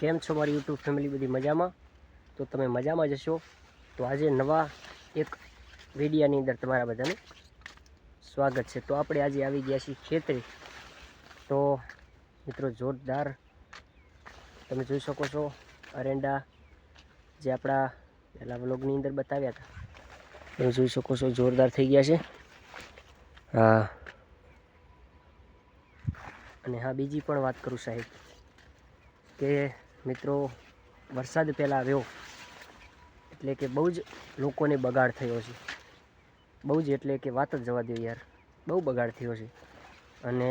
કેમ છો મારી યુટ્યુબ ફેમિલી? બધી મજામાં? તો તમે મજામાં જશો તો આજે નવા એક વિડીયાની અંદર તમારા બધાનું સ્વાગત છે. તો આપણે આજે આવી ગયા છીએ ખેતરે. તો મિત્રો જોરદાર તમે જોઈ શકો છો, અરેંડા જે આપણા પહેલાં વ્લોગની અંદર બતાવ્યા હતા. તમે જોઈ શકો છો જોરદાર થઈ ગયા છે. હા. અને હા, બીજી પણ વાત કરું સાહેબ, કે મિત્રો, વરસાદ પહેલાં આવ્યો, એટલે કે બહુ જ લોકોને બગાડ થયો છે. બહુ જ એટલે કે વાત જ જવા દો યાર. બહુ બગાડ થયો છે. અને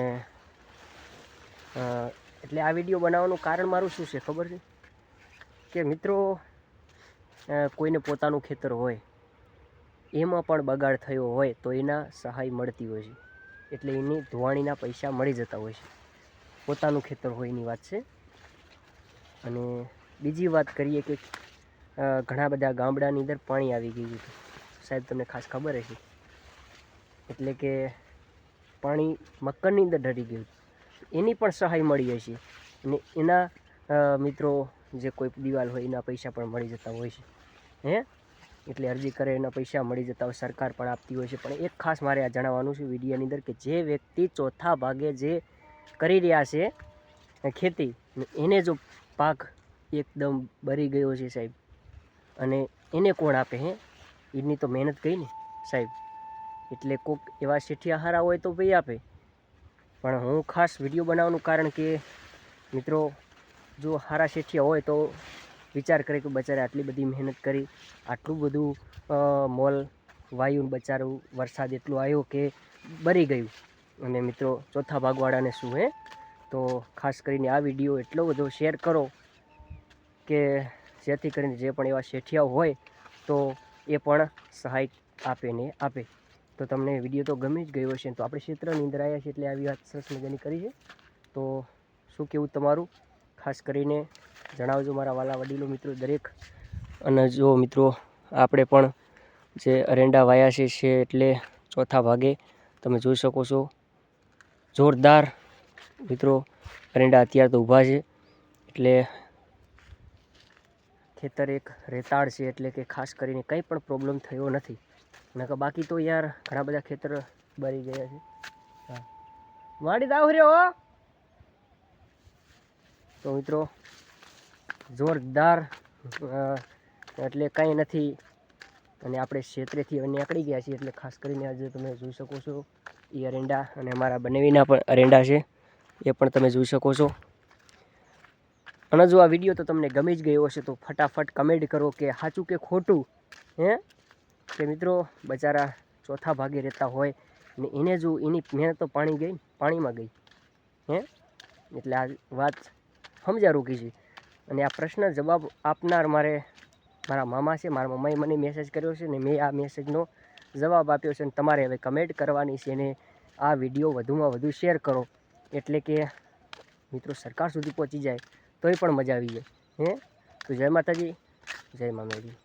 એટલે આ વીડિયો બનાવવાનું કારણ મારું શું છે ખબર છે? કે મિત્રો કોઈને પોતાનું ખેતર હોય, એમાં પણ બગાડ થયો હોય તો એના સહાય મળતી હોય છે. એટલે એની ધોવાણીના પૈસા મળી જતા હોય છે. પોતાનું ખેતર હોય એની વાત છે. અને બીજી વાત કરીએ કે ઘણા બધા ગામડાની અંદર પાણી આવી ગયું હતું સાહેબ, તમને ખાસ ખબર હશે. એટલે કે પાણી મક્કરની અંદર ઢળી ગયું. એની પણ સહાય મળી હશે. અને એના મિત્રો જે કોઈ દિવાલ હોય, એના પૈસા પણ મળી જતા હોય છે. હે? એટલે અરજી કરે, એના પૈસા મળી જતા હોય, સરકાર પણ આપતી હોય છે. પણ એક ખાસ મારે આ જણાવવાનું છે વિડીયોની અંદર કે જે વ્યક્તિ ચોથા ભાગે જે કરી રહ્યા છે ખેતી એને જો પાક એકદમ બરી ગયો છે સાહેબ. અને એને કોણ આપે હે? એની તો મહેનત ગઈ ને, સાહેબ. એટલે કોક એવા શેઠિયા હારા હોય તો ભાઈ આપે. પણ હું ખાસ વીડિયો બનાવવાનું કારણ કે, મિત્રો, જો હારા શેઠિયા હોય તો વિચાર કરે કે બચારે આટલી બધી મહેનત કરી, આટલું બધું મોલ વાયુ બચારું, વરસાદ એટલો આવ્યો કે બરી ગયું. અને મિત્રો, ચોથા ભાગવાળાને શું હે? તો ખાસ કરીને આ વીડિયો એટલો બધો શેર કરો કે જેથી કરીને જે પણ એવા શેઠિયાઓ હોય તો એ પણ સહાય આપે ને આપે. તો તમને વીડિયો તો ગમી જ ગયો હશે તો આપણે ક્ષેત્રની અંદર આવ્યા છીએ એટલે આવી વાત સરસ મજાની કરી છે. તો શું કેવું તમારું? ખાસ કરીને જણાવજો મારા વાલા વડીલો મિત્રો દરેક. અને જો મિત્રો, આપણે પણ જે અરેંડા વાયા છે એટલે ચોથા ભાગે તમે જોઈ શકો છો. જોરદાર મિત્રો અરેંડા અત્યારે તો ઊભા છે. એટલે ખેતર એક રેતાળ છે, એટલે કે ખાસ કરીને કંઈ પણ પ્રોબ્લેમ થયો નથી. નકર બાકી તો યાર ઘણા બધા ખેતર બળી ગયા છે. વાડી દાવ રહ્યો તો મિત્રો, જોરદાર એટલે કંઈ નથી. અને આપણે ક્ષેત્રેથી નીકળી ગયા છીએ, એટલે ખાસ કરીને આજે તમે જોઈ શકો છો. એ અરેંડા અને અમારા બનેવીના પણ અરેંડા છે. એ પણ તમે જોઈ શકો છો. અને જો આ વીડિયો તો તમને ગમી જ ગયો હશે, તો ફટાફટ કમેન્ટ કરો કે સાચું કે ખોટું, હે? કે મિત્રો, બચારા ચોથા ભાગે રહેતા હોય ને એને જો એની મહેનત તો પાણી ગઈ, પાણીમાં ગઈ, હે? એટલે આ વાત સમજા રૂકી છે. અને આ પ્રશ્ન જવાબ આપનાર મારે મારા મામા છે, મારા મમ્માએ મને મેસેજ કર્યો છે ને મેં આ મેસેજનો જવાબ આપ્યો છે અને તમારે હવે કમેન્ટ કરવાની છે ને આ વીડિયો વધુમાં વધુ શેર કરો. એટલે કે મિત્રો સરકાર સુધી પહોંચી જાય, તોય પણ મજા આવી જાય, હે? તો જય માતાજી, જય મામેરી